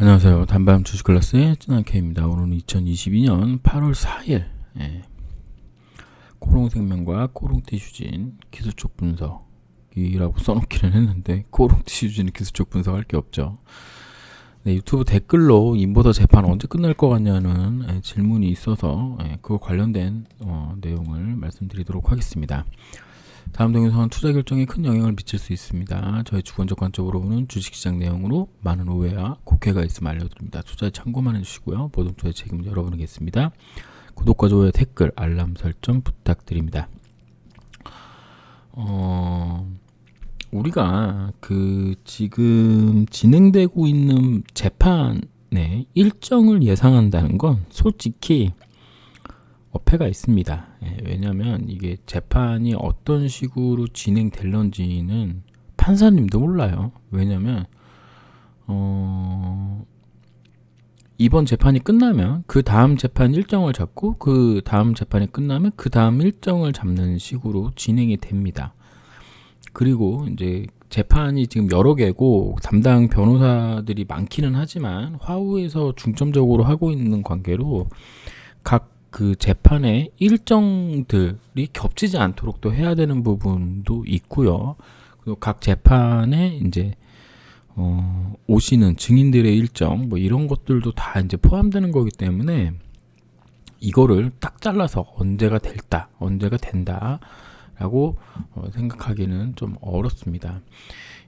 안녕하세요. 단밤 주식 클래스의 찐한케입니다. 오늘은 2022년 8월 4일 예. 코롱생명과 코롱티슈진 기술적 분석이라고 써놓기는 했는데 코롱티슈진은 기술적 분석할 게 없죠. 네, 유튜브 댓글로 인버터 재판 언제 끝날 것 같냐는 예, 질문이 있어서 예, 그거 관련된 어, 내용을 말씀드리도록 하겠습니다. 다음 동영상은 투자 결정에 큰 영향을 미칠 수 있습니다. 저희 주관적 관점으로 보는 주식시장 내용으로 많은 오해와 곡해가 있으면 알려드립니다. 투자에 참고만 해주시고요. 모든 투자의 책임은 여러분이겠습니다. 구독과 좋아요, 댓글, 알람 설정 부탁드립니다. 어, 우리가 그 지금 진행되고 있는 재판의 일정을 예상한다는 건 솔직히 어폐가 있습니다. 예, 왜냐하면 이게 재판이 어떤 식으로 진행될런지는 판사님도 몰라요. 왜냐하면 어, 이번 재판이 끝나면 그 다음 재판 일정을 잡고 그 다음 재판이 끝나면 그 다음 일정을 잡는 식으로 진행이 됩니다. 그리고 이제 재판이 지금 여러 개고 담당 변호사들이 많기는 하지만 화후에서 중점적으로 하고 있는 관계로 각 그 재판의 일정들이 겹치지 않도록 또 해야 되는 부분도 있고요. 그리고 각 재판에 이제 어, 오시는 증인들의 일정 뭐 이런 것들도 다 이제 포함되는 거기 때문에 이거를 딱 잘라서 언제가 될다, 언제가 된다라고 어, 생각하기는 좀 어렵습니다.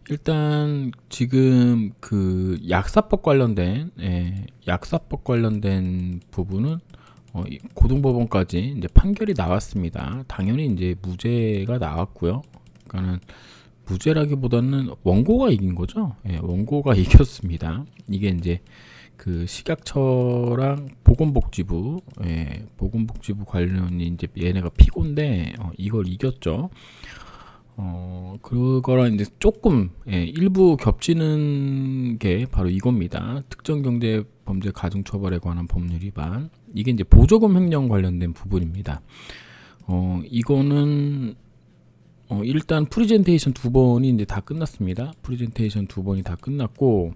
일단 지금 그 약사법 관련된 예, 약사법 관련된 부분은 어, 이 고등법원까지 이제 판결이 나왔습니다. 당연히 이제 무죄가 나왔고요. 그러니까는 무죄라기보다는 원고가 이긴 거죠. 예, 원고가 이겼습니다. 이게 이제 그 식약처랑 보건복지부, 예, 보건복지부 관련이 이제 얘네가 피고인데 어, 이걸 이겼죠. 어, 그거랑 이제 조금 예, 일부 겹치는 게 바로 이겁니다. 특정 경제 범죄 가중 처벌에 관한 법률 위반. 이게 이제 보조금 횡령 관련된 부분입니다. 어, 이거는 어, 일단 프리젠테이션 두 번이 이제 다 끝났습니다. 프리젠테이션 두 번이 다 끝났고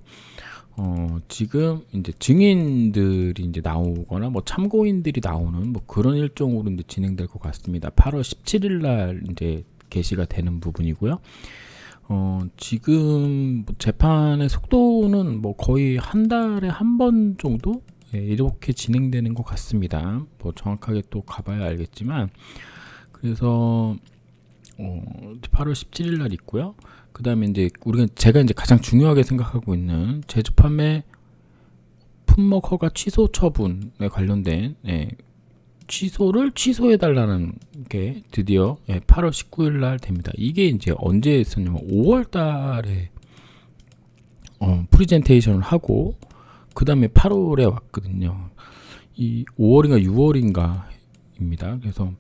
어, 지금 이제 증인들이 이제 나오거나 뭐 참고인들이 나오는 뭐 그런 일정으로 이제 진행될 것 같습니다. 8월 17일 날 이제 게시가 되는 부분이고요. 어, 지금 재판의 속도는 뭐 거의 한 달에 한 번 정도 예, 이렇게 진행되는 것 같습니다. 뭐 정확하게 또 가봐야 알겠지만 그래서 어, 8월 17일 날 있고요. 그 다음에 이제 우리가 제가 이제 가장 중요하게 생각하고 있는 제조 판매 품목 허가 취소 처분에 관련된 예, 취소를 취소해 달라는 게 드디어 8월 19일 날 됩니다. 이게 이제 언제 했었냐면 5월 달에 어, 프리젠테이션을 하고 그 다음에 8월에 왔거든요. 이 5월인가 6월인가입니다. 그래서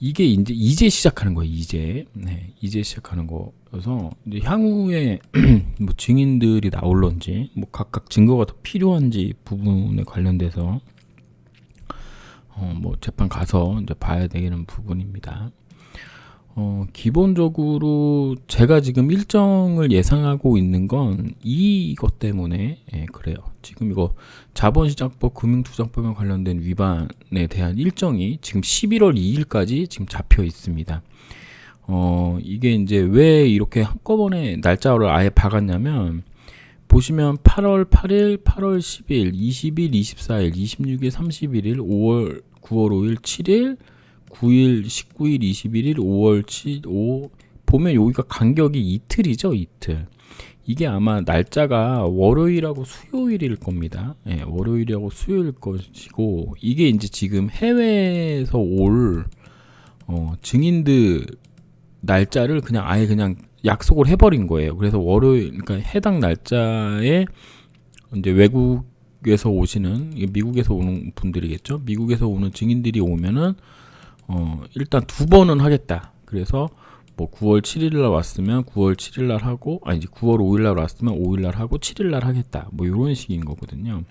이게 이제 이제 시작하는 거예요. 이제 네, 이제 시작하는 거여서 향후에 뭐 증인들이 나올런지 뭐 각각 증거가 더 필요한지 부분에 관련돼서 어, 뭐 재판 가서 이제 봐야 되는 부분입니다. 어, 기본적으로 제가 지금 일정을 예상하고 있는 건 이것 때문에 예, 그래요. 지금 이거 자본시장법 금융투자법에 관련된 위반에 대한 일정이 지금 11월 2일까지 지금 잡혀 있습니다. 어, 이게 이제 왜 이렇게 한꺼번에 날짜를 아예 박았냐면 보시면 8월 8일, 8월 10일, 20일, 24일, 26일, 31일, 5월, 9월 5일, 7일, 9일, 19일, 21일, 5월 7, 5 보면 여기가 간격이 이틀이죠, 이틀. 이게 아마 날짜가 월요일하고 수요일일 겁니다. 예, 월요일하고 수요일 것이고 이게 이제 지금 해외에서 올 어, 증인들 날짜를 그냥 아예 그냥 약속을 해버린 거예요. 그래서 월요일, 그러니까 해당 날짜에 이제 외국에서 오시는 미국에서 오는 분들이겠죠. 미국에서 오는 증인들이 오면은 어 일단 두 번은 하겠다. 그래서 뭐 9월 7일 날 왔으면 9월 7일 날 하고 아니 이제 9월 5일 날 왔으면 5일 날 하고 7일 날 하겠다. 뭐 이런 식인 거거든요.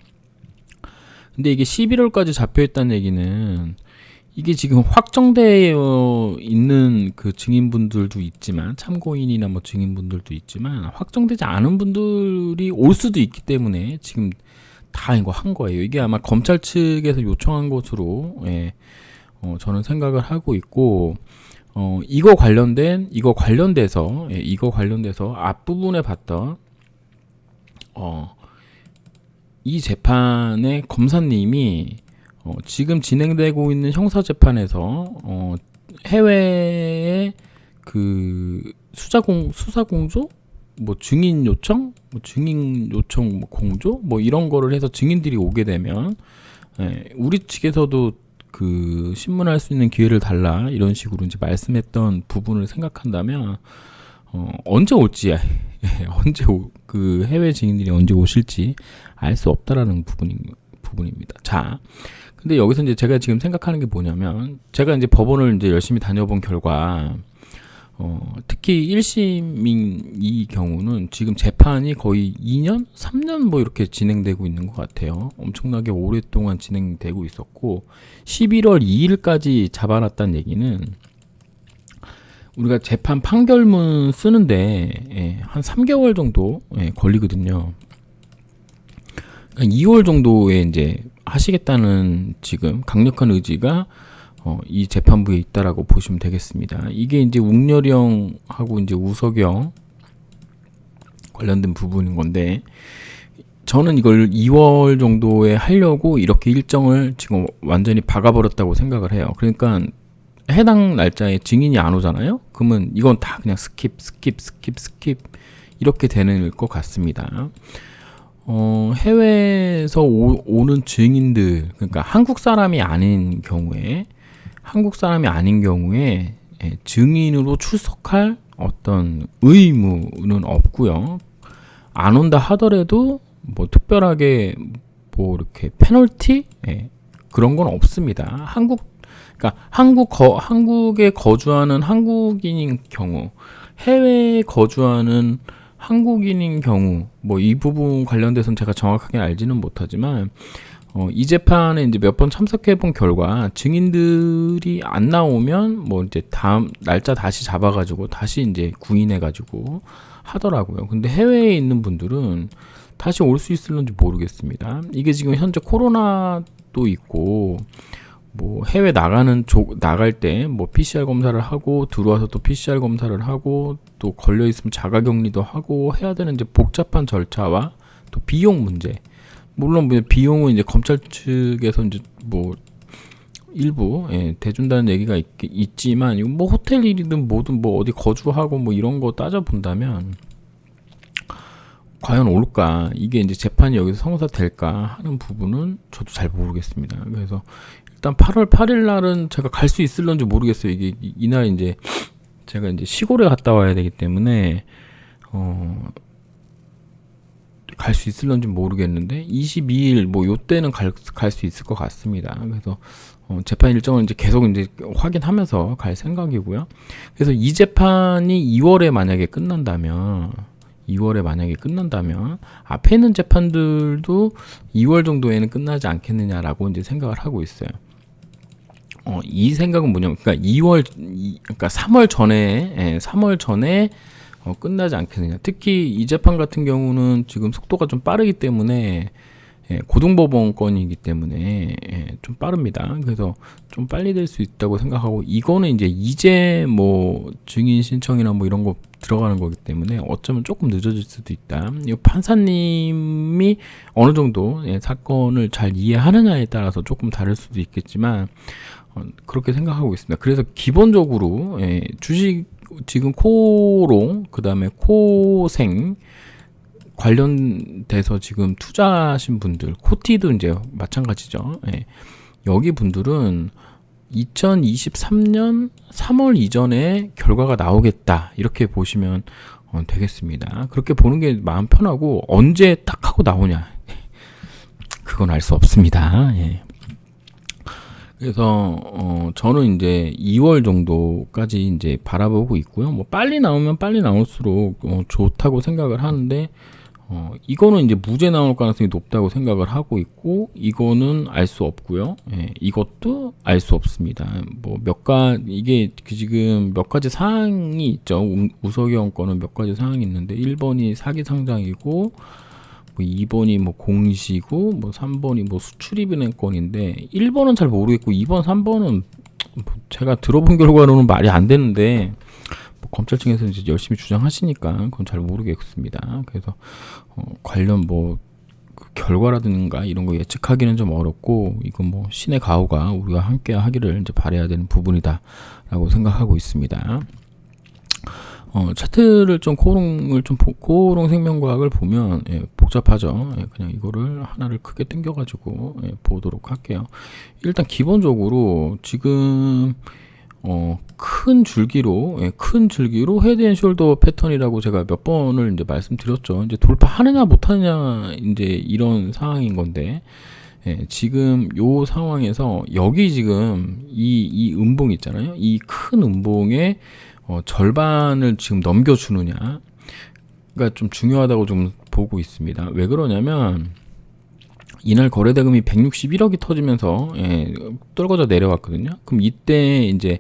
근데 이게 11월까지 잡혀 있다는 얘기는 이게 지금 확정되어 있는 그 증인분들도 있지만 참고인이나 뭐 증인분들도 있지만 확정되지 않은 분들이 올 수도 있기 때문에 지금 다 이거 한 거예요. 이게 아마 검찰 측에서 요청한 것으로 예, 어, 저는 생각을 하고 있고 어, 이거 관련된 이거 관련돼서 예, 이거 관련돼서 앞부분에 봤던 어, 이 재판의 검사님이 어, 지금 진행되고 있는 형사 재판에서 어, 해외의 그 수사공 수사공조? 뭐 증인 요청? 뭐 증인 요청 뭐 공조? 뭐 이런 거를 해서 증인들이 오게 되면 예, 우리 측에서도 그 신문할 수 있는 기회를 달라 이런 식으로 이제 말씀했던 부분을 생각한다면 어, 언제 올지 예, 언제 오, 그 해외 증인들이 언제 오실지 알 수 없다라는 부분이 부분입니다. 자, 근데 여기서 이제 제가 지금 생각하는 게 뭐냐면 제가 이제 법원을 이제 열심히 다녀본 결과 어, 특히 1심인 이 경우는 지금 재판이 거의 2년, 3년 뭐 이렇게 진행되고 있는 것 같아요. 엄청나게 오랫동안 진행되고 있었고 11월 2일까지 잡아놨다는 얘기는 우리가 재판 판결문 쓰는데 예, 한 3개월 정도 예, 걸리거든요. 그러니까 2월 정도에 이제 하시겠다는 지금 강력한 의지가 어, 이 재판부에 있다라고 보시면 되겠습니다. 이게 이제 웅렬형하고 이제 우석영 관련된 부분인 건데 저는 이걸 2월 정도에 하려고 이렇게 일정을 지금 완전히 박아버렸다고 생각을 해요. 그러니까 해당 날짜에 증인이 안 오잖아요. 그러면 이건 다 그냥 스킵, 스킵, 스킵, 스킵 이렇게 되는 것 같습니다. 어, 해외에서 오, 는 증인들, 그러니까 한국 사람이 아닌 경우에, 한국 사람이 아닌 경우에 예, 증인으로 출석할 어떤 의무는 없고요. 안 온다 하더라도 뭐 특별하게 뭐 이렇게 페널티 예, 그런 건 없습니다. 한국 그러니까 한국 거, 한국에 거주하는 한국인인 경우 해외에 거주하는 한국인인 경우 뭐 이 부분 관련돼서는 제가 정확하게 알지는 못하지만 어, 이 재판에 이제 몇 번 참석해 본 결과 증인들이 안 나오면 뭐 이제 다음 날짜 다시 잡아 가지고 다시 이제 구인해 가지고 하더라고요. 근데 해외에 있는 분들은 다시 올 수 있을런지 모르겠습니다. 이게 지금 현재 코로나도 있고 뭐 해외 나가는 조, 나갈 때 뭐 PCR 검사를 하고 들어와서 또 PCR 검사를 하고 또 걸려 있으면 자가 격리도 하고 해야 되는 이제 복잡한 절차와 또 비용 문제. 물론 뭐 비용은 이제 검찰 측에서 이제 뭐 일부 예, 대준다는 얘기가 있, 지만 이거 뭐 호텔 일이든 뭐든 뭐 어디 거주하고 뭐 이런 거 따져 본다면 과연 올까 이게 이제 재판이 여기서 성사 될까 하는 부분은 저도 잘 모르겠습니다. 그래서 일단 8월 8일 날은 제가 갈 수 있을런지 모르겠어요. 이게 이날 이제 제가 이제 시골에 갔다 와야 되기 때문에 어. 갈 수 있을런지 모르겠는데 22일 뭐 요때는 갈갈수 있을 것 같습니다. 그래서 어, 재판 일정을 이제 계속 이제 확인하면서 갈 생각이고요. 그래서 이 재판이 2월에 만약에 끝난다면 2월에 만약에 끝난다면 앞에 있는 재판들도 2월 정도에는 끝나지 않겠느냐라고 이제 생각을 하고 있어요. 어, 이 생각은 뭐냐면, 그러니까 2월, 그러니까 3월 전에, 예, 3월 전에 어, 끝나지 않겠느냐. 특히 이 재판 같은 경우는 지금 속도가 좀 빠르기 때문에 예, 고등법원 건이기 때문에 예, 좀 빠릅니다. 그래서 좀 빨리 될 수 있다고 생각하고 이거는 이제 이제 뭐 증인 신청이나 뭐 이런 거 들어가는 거기 때문에 어쩌면 조금 늦어질 수도 있다. 이 판사님이 어느 정도 예, 사건을 잘 이해하느냐에 따라서 조금 다를 수도 있겠지만 어, 그렇게 생각하고 있습니다. 그래서 기본적으로 예, 주식 지금 코롱 그다음에 코생 관련돼서 지금 투자하신 분들 코티도 이제 마찬가지죠. 예. 여기 분들은 2023년 3월 이전에 결과가 나오겠다 이렇게 보시면 어, 되겠습니다. 그렇게 보는 게 마음 편하고 언제 딱 하고 나오냐 그건 알 수 없습니다. 예. 그래서 어 저는 이제 2월 정도까지 이제 바라보고 있고요. 뭐 빨리 나오면 빨리 나올수록 어 좋다고 생각을 하는데 어 이거는 이제 무죄 나올 가능성이 높다고 생각을 하고 있고 이거는 알 수 없고요. 예, 이것도 알 수 없습니다. 뭐 몇가 이게 그 지금 몇 가지 사항이 있죠. 우석이 형 거는 몇 가지 사항이 있는데 1번이 사기 상장이고 뭐 2번이 뭐 공시고 뭐 3번이 뭐 수출입은행권인데 1번은 잘 모르겠고 2번, 3번은 뭐 제가 들어본 결과로는 말이 안 되는데 뭐 검찰 측에서 이제 열심히 주장하시니까 그건 잘 모르겠습니다. 그래서 어, 관련 뭐 그 결과라든가 이런 거 예측하기는 좀 어렵고 이건 뭐 신의 가호가 우리가 함께 하기를 이제 바래야 되는 부분이다라고 생각하고 있습니다. 어, 차트를 좀 코롱을 좀 보, 코롱 생명과학을 보면 예, 복잡하죠. 예, 그냥 이거를 하나를 크게 당겨가지고 예, 보도록 할게요. 일단 기본적으로 지금 어, 큰 줄기로, 예, 큰 줄기로 헤드 앤 숄더 패턴이라고 제가 몇 번을 이제 말씀드렸죠. 이제 돌파하느냐 못하느냐 이제 이런 상황인 건데, 예, 지금 요 상황에서 여기 지금 이, 이 음봉 있잖아요. 이 큰 음봉의 어, 절반을 지금 넘겨주느냐 가 좀 중요하다고 좀 보고 있습니다. 왜 그러냐면, 이날 거래 대금이 161억이 터지면서 예, 떨궈져 내려왔거든요. 그럼 이때 이제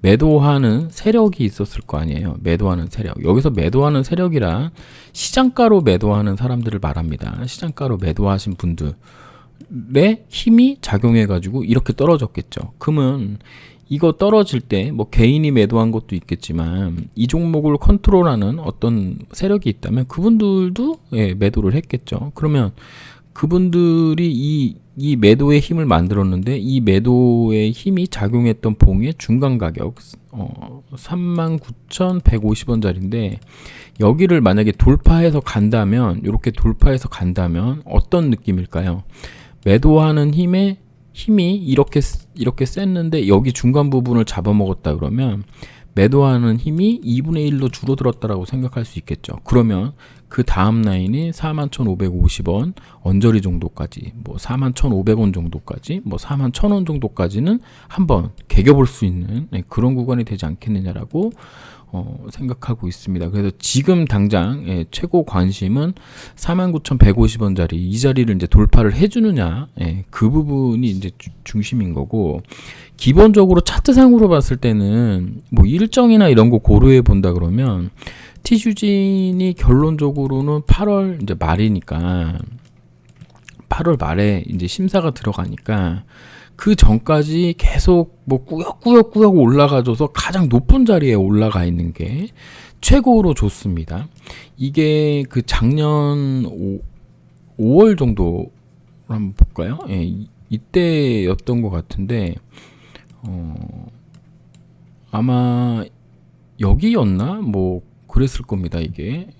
매도하는 세력이 있었을 거 아니에요. 매도하는 세력. 여기서 매도하는 세력이란 시장가로 매도하는 사람들을 말합니다. 시장가로 매도하신 분들 의 힘이 작용해 가지고 이렇게 떨어졌겠죠. 그러면 이거 떨어질 때 뭐 개인이 매도한 것도 있겠지만 이 종목을 컨트롤하는 어떤 세력이 있다면 그분들도 예, 매도를 했겠죠. 그러면 그분들이 이, 이 매도의 힘을 만들었는데 이 매도의 힘이 작용했던 봉의 중간 가격 어, 39,150원짜리인데 여기를 만약에 돌파해서 간다면 이렇게 돌파해서 간다면 어떤 느낌일까요? 매도하는 힘의 힘이 이렇게 이렇게 셌는데 여기 중간 부분을 잡아먹었다 그러면 매도하는 힘이 2분의 1로 줄어들었다라고 생각할 수 있겠죠. 그러면 그 다음 라인이 41,550원 언저리 정도까지 뭐 41,500원 정도까지 뭐 41,000원 정도까지는 한번 개겨볼 수 있는 네, 그런 구간이 되지 않겠느냐라고 어, 생각하고 있습니다. 그래서 지금 당장 예, 최고 관심은 49,150원짜리 이 자리를 이제 돌파를 해주느냐 예, 그 부분이 이제 주, 중심인 거고 기본적으로 차트상으로 봤을 때는 뭐 일정이나 이런 거 고려해 본다 그러면 티슈진이 결론적으로는 8월 이제 말이니까 8월 말에 이제 심사가 들어가니까 그 전까지 계속 뭐 꾸역꾸역꾸역 올라가줘서 가장 높은 자리에 올라가 있는 게 최고로 좋습니다. 이게 그 작년 5, 5월 정도 한번 볼까요? 예, 이때였던 것 같은데 어, 아마 여기였나? 뭐 그랬을 겁니다. 이게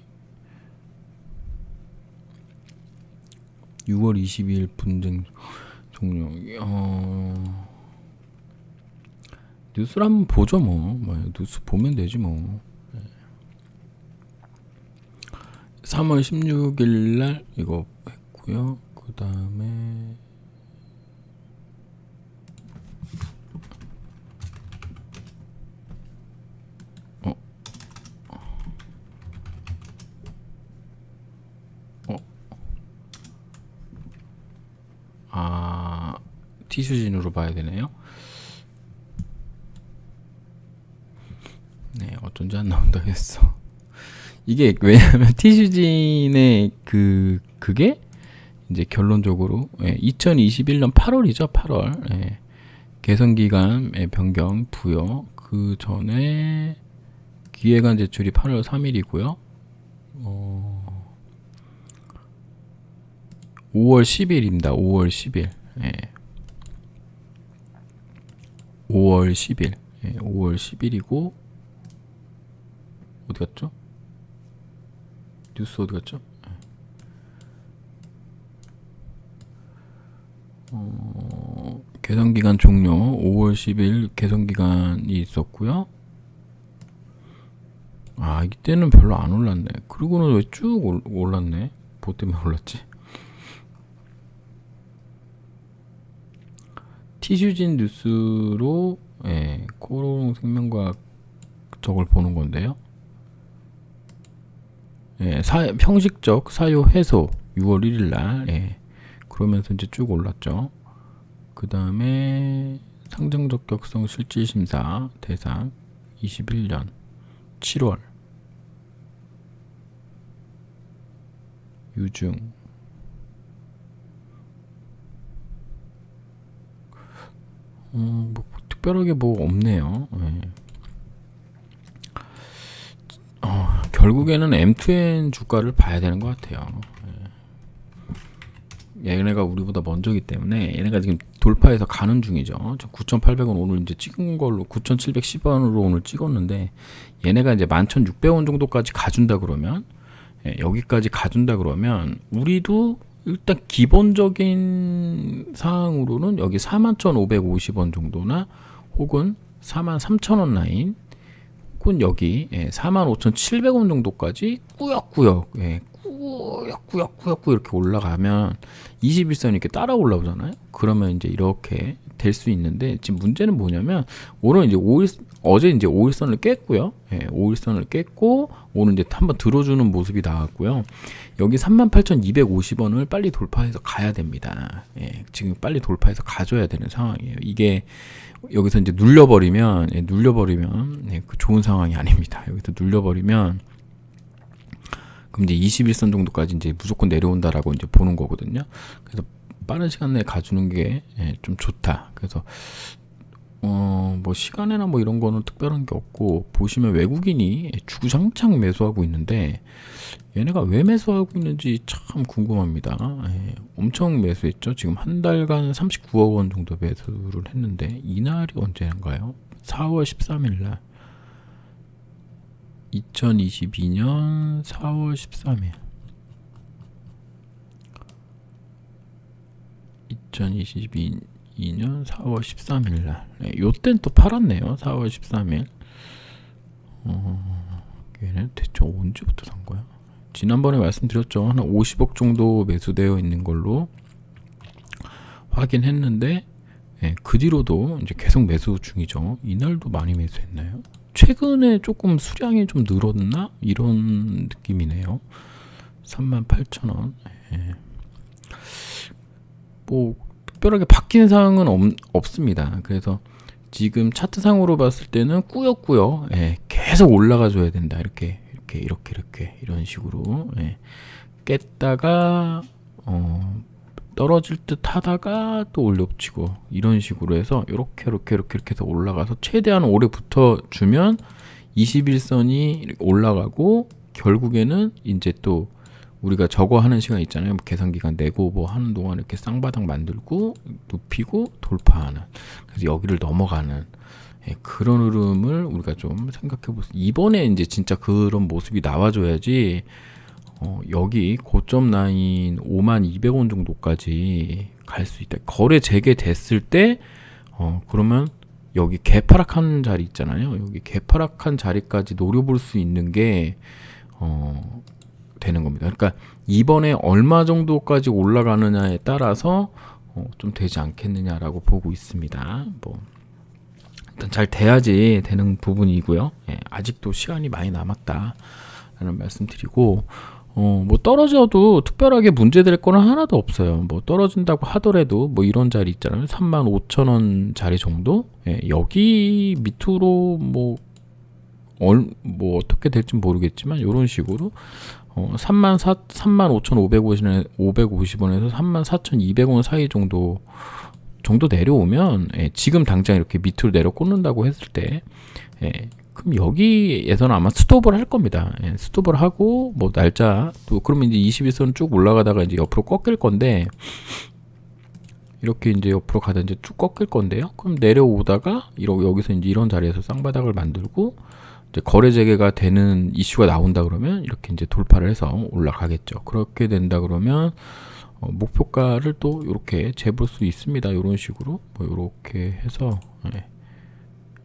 6월 22일 분쟁 종료. 어... 뉴스를 한번 보죠 뭐. 뭐 뉴스 보면 되지 뭐. 3월 16일 날 이거 했고요. 그 다음에 티슈진으로 봐야 되네요. 네, 어쩐지 안 나온다 했어. 이게 왜냐면 티슈진의 그 그게 이제 결론적으로 예, 2021년 8월이죠, 8월. 예, 개선 기간의 변경 부여 그 전에 기획안 제출이 8월 3일이고요. 어, 5월 10일입니다. 5월 10일. 예. 5월 10일. 예, 5월 10일이고 어디 갔죠? 뉴스 어디 갔죠? 예. 어, 개선 기간 종료 5월 10일 개선 기간이 있었고요. 아 이때는 별로 안 올랐네. 그리고는 왜 쭉 올랐네? 뭐 때문에 올랐지? 티슈진 뉴스로 예, 코롱 생명과학 저걸 보는 건데요. 예, 사, 형식적 사유 해소 6월 1일 날 예, 그러면서 이제 쭉 올랐죠. 그 다음에 상정 적 격성 실질 심사 대상 21년 7월 유중 어, 뭐 특별하게 뭐 없네요. 예. 어, 결국에는 M2N 주가를 봐야 되는 것 같아요. 예. 얘네가 우리보다 먼저기 때문에 얘네가 지금 돌파해서 가는 중이죠. 9,800원 오늘 이제 찍은 걸로 9,710원으로 오늘 찍었는데 얘네가 이제 11,600원 정도까지 가준다 그러면 예, 여기까지 가준다 그러면 우리도 일단 기본적인 사항으로는 여기 41,550원 정도나 혹은 43,000원 라인 혹은 여기 예, 45,700원 정도까지 꾸역꾸역 예, 꾸역꾸역꾸역 이렇게 올라가면 21선 이렇게 따라 올라오잖아요. 그러면 이제 이렇게 될 수 있는데 지금 문제는 뭐냐면 오늘 이제 5일 어제 이제 5일선을 깼고요. 예, 5일선을 깼고 오늘 이제 한번 들어주는 모습이 나왔고요. 여기 38,250원을 빨리 돌파해서 가야 됩니다. 예, 지금 빨리 돌파해서 가줘야 되는 상황이에요. 이게 여기서 이제 눌려버리면 예, 눌려버리면 예, 그 좋은 상황이 아닙니다. 여기서 눌려버리면 그럼 이제 21선 정도까지 이제 무조건 내려온다라고 이제 보는 거거든요. 그래서 빠른 시간 내에 가주는 게 좀 좋다. 그래서 어, 뭐 시간에나 뭐 이런 거는 특별한 게 없고 보시면 외국인이 주구장창 매수하고 있는데 얘네가 왜 매수하고 있는지 참 궁금합니다. 예, 엄청 매수했죠. 지금 한 달간 39억 원 정도 매수를 했는데 이날이 언제인가요? 4월 13일 날. 2022년 4월 13일. 2022년 4월 13일 날. 네, 요땐 또 팔았네요. 4월 13일. 어, 얘는 대체 언제부터 산 거야? 지난번에 말씀드렸죠. 한 50억 정도 매수되어 있는 걸로 확인했는데 예, 그 뒤로도 이제 계속 매수 중이죠. 이날도 많이 매수했나요? 최근에 조금 수량이 좀 늘었나 이런 느낌이네요. 38,000원. 예. 뭐 특별하게 바뀐 사항은 없, 없습니다. 그래서 지금 차트상으로 봤을 때는 꾸역꾸역 예, 계속 올라가 줘야 된다. 이렇게 이렇게 이렇게 이렇게 이런 식으로 예. 깼다가 어, 떨어질 듯 하다가 또 올려붙이고 이런 식으로 해서 이렇게 이렇게 이렇게 이렇게 해서 올라가서 최대한 오래 붙어 주면 21선이 올라가고 결국에는 이제 또 우리가 저거 하는 시간 있잖아요. 계산 기간 내고 뭐 하는 동안 이렇게 쌍바닥 만들고 눕히고 돌파하는. 그래서 여기를 넘어가는 예, 그런 흐름을 우리가 좀 생각해 보세요. 이번에 이제 진짜 그런 모습이 나와줘야지 어, 여기 고점 라인 5만 200원 정도까지 갈 수 있다. 거래 재개됐을 때 어, 그러면 여기 개파락한 자리 있잖아요. 여기 개파락한 자리까지 노려볼 수 있는 게 어, 되는 겁니다. 그러니까 이번에 얼마 정도까지 올라가느냐에 따라서 어, 좀 되지 않겠느냐라고 보고 있습니다. 뭐 일단 잘 돼야지 되는 부분이고요. 예, 아직도 시간이 많이 남았다라는 말씀드리고 어, 뭐 떨어져도 특별하게 문제될 거는 하나도 없어요. 뭐 떨어진다고 하더라도 뭐 이런 자리 있잖아요. 3만 5천 원 자리 정도? 예, 여기 밑으로 뭐, 얼, 뭐 어떻게 될지 모르겠지만 이런 식으로 어, 3만 4, 3만 5,550원에 550원에서 3만 4,200원 사이 정도 정도 내려오면 예, 지금 당장 이렇게 밑으로 내려 꽂는다고 했을 때 예, 그럼 여기에서는 아마 스톱을 할 겁니다. 예, 스톱을 하고 뭐 날짜 또 그러면 이제 21선 쭉 올라가다가 이제 옆으로 꺾일 건데 이렇게 이제 옆으로 가다 이제 쭉 꺾일 건데요. 그럼 내려오다가 이러 여기서 이제 이런 자리에서 쌍바닥을 만들고 거래 재개가 되는 이슈가 나온다 그러면 이렇게 이제 돌파를 해서 올라가겠죠. 그렇게 된다 그러면 어, 목표가를 또 이렇게 재볼 수 있습니다. 이런 식으로 뭐 이렇게 해서 예.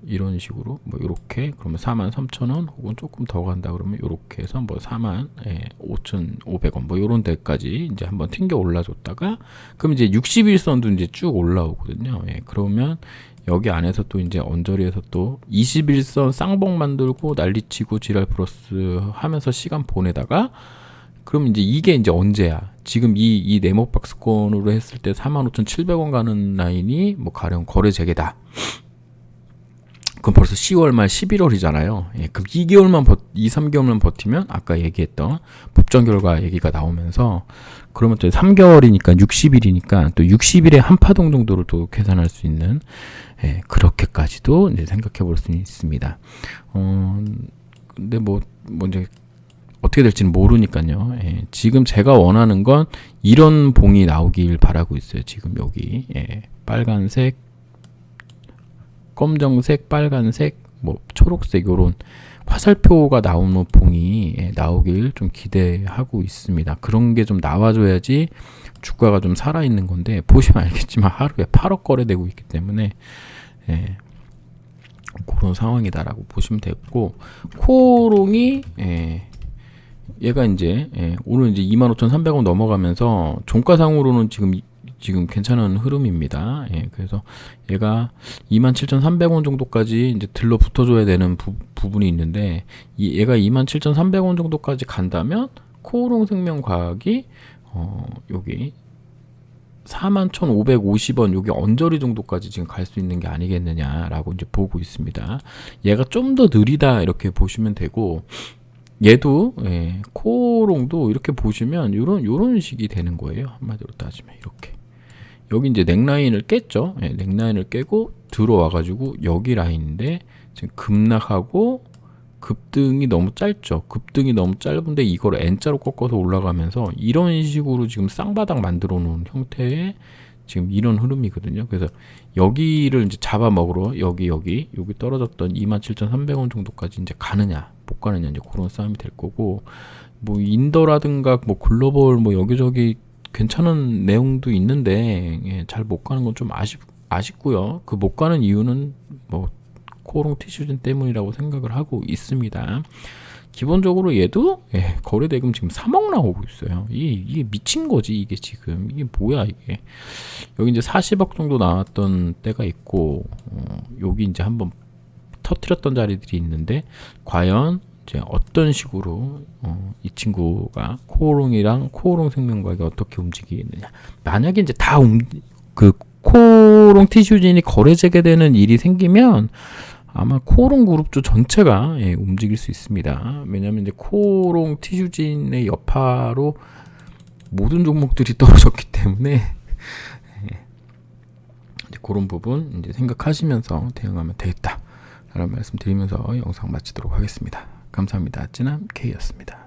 이런 식으로 뭐 이렇게 그러면 4만 3천 원 혹은 조금 더 간다 그러면 이렇게 해서 뭐 4만 예, 5천5백원 뭐 이런 데까지 이제 한번 튕겨 올라줬다가 그럼 이제 60일선도 이제 쭉 올라오거든요. 예, 그러면 여기 안에서 또 이제 언저리에서 또 21선 쌍봉 만들고 난리치고 지랄 플러스 하면서 시간 보내다가 그럼 이제 이게 이제 언제야? 지금 이, 이 네모 박스권으로 했을 때 45,700원 가는 라인이 뭐 가령 거래 재개다. 그럼 벌써 10월 말 11월이잖아요. 예, 그럼 2개월만 버, 2, 3개월만 버티면 아까 얘기했던 법정 결과 얘기가 나오면서 그러면 또 3개월이니까 60일이니까 또 60일에 한 파동 정도를 또 계산할 수 있는 예, 그렇게까지도 이제 생각해 볼수 있습니다. 어, 근데 뭐, 뭐 이제 어떻게 될지는 모르니까요. 예, 지금 제가 원하는 건 이런 봉이 나오길 바라고 있어요. 지금 여기 예, 빨간색, 검정색, 빨간색, 뭐 초록색 요런 화살표가 나오는 봉이 예, 나오길 좀 기대하고 있습니다. 그런 게 좀 나와줘야지 주가가 좀 살아있는 건데 보시면 알겠지만 하루에 8억 거래되고 있기 때문에 예, 그런 상황이다라고 보시면 되고 코롱이 예, 얘가 이제 예, 오늘 이제 25,300원 넘어가면서 종가상으로는 지금 이- 지금 괜찮은 흐름입니다. 예, 그래서 얘가 27,300원 정도까지 이제 들러 붙어줘야 되는 부, 부분이 있는데 이 얘가 27,300원 정도까지 간다면 코오롱 생명과학이 어, 여기 41,550원 여기 언저리 정도까지 지금 갈 수 있는 게 아니겠느냐라고 이제 보고 있습니다. 얘가 좀 더 느리다 이렇게 보시면 되고 얘도 예, 코롱도 이렇게 보시면 요런 요런 식이 되는 거예요. 한마디로 따지면 이렇게. 여기 이제 넥라인을 깼죠. 예, 넥라인을 깨고 들어와 가지고 여기 라인인데 지금 급락하고 급등이 너무 짧죠. 급등이 너무 짧은데 이걸 N자로 꺾어서 올라가면서 이런 식으로 지금 쌍바닥 만들어 놓은 형태의 지금 이런 흐름이거든요. 그래서 여기를 이제 잡아먹으러 여기 여기 여기 떨어졌던 27,300원 정도까지 이제 가느냐 못 가느냐 이제 그런 싸움이 될 거고 뭐 인더라든가 뭐 글로벌 뭐 여기저기 괜찮은 내용도 있는데 예, 잘 못 가는 건 좀 아쉽 아쉽고요. 그 못 가는 이유는 뭐 코롱 티슈진 때문이라고 생각을 하고 있습니다. 기본적으로 얘도 예, 거래 대금 지금 3억 나오고 있어요. 이게, 이게 미친 거지 이게 지금 이게 뭐야 이게 여기 이제 40억 정도 나왔던 때가 있고 어, 여기 이제 한번 터트렸던 자리들이 있는데 과연 이제 어떤 식으로 어, 이 친구가 코오롱이랑 코오롱 생명과학이 어떻게 움직이느냐 만약에 이제 다그 코오롱 티슈진이 거래 재개되는 일이 생기면 아마 코오롱 그룹주 전체가 예, 움직일 수 있습니다. 왜냐하면 이제 코오롱 티슈진의 여파로 모든 종목들이 떨어졌기 때문에 예, 이제 그런 부분 이제 생각하시면서 대응하면 되겠다라는 말씀드리면서 영상 마치도록 하겠습니다. 감사합니다. 찌남 K였습니다.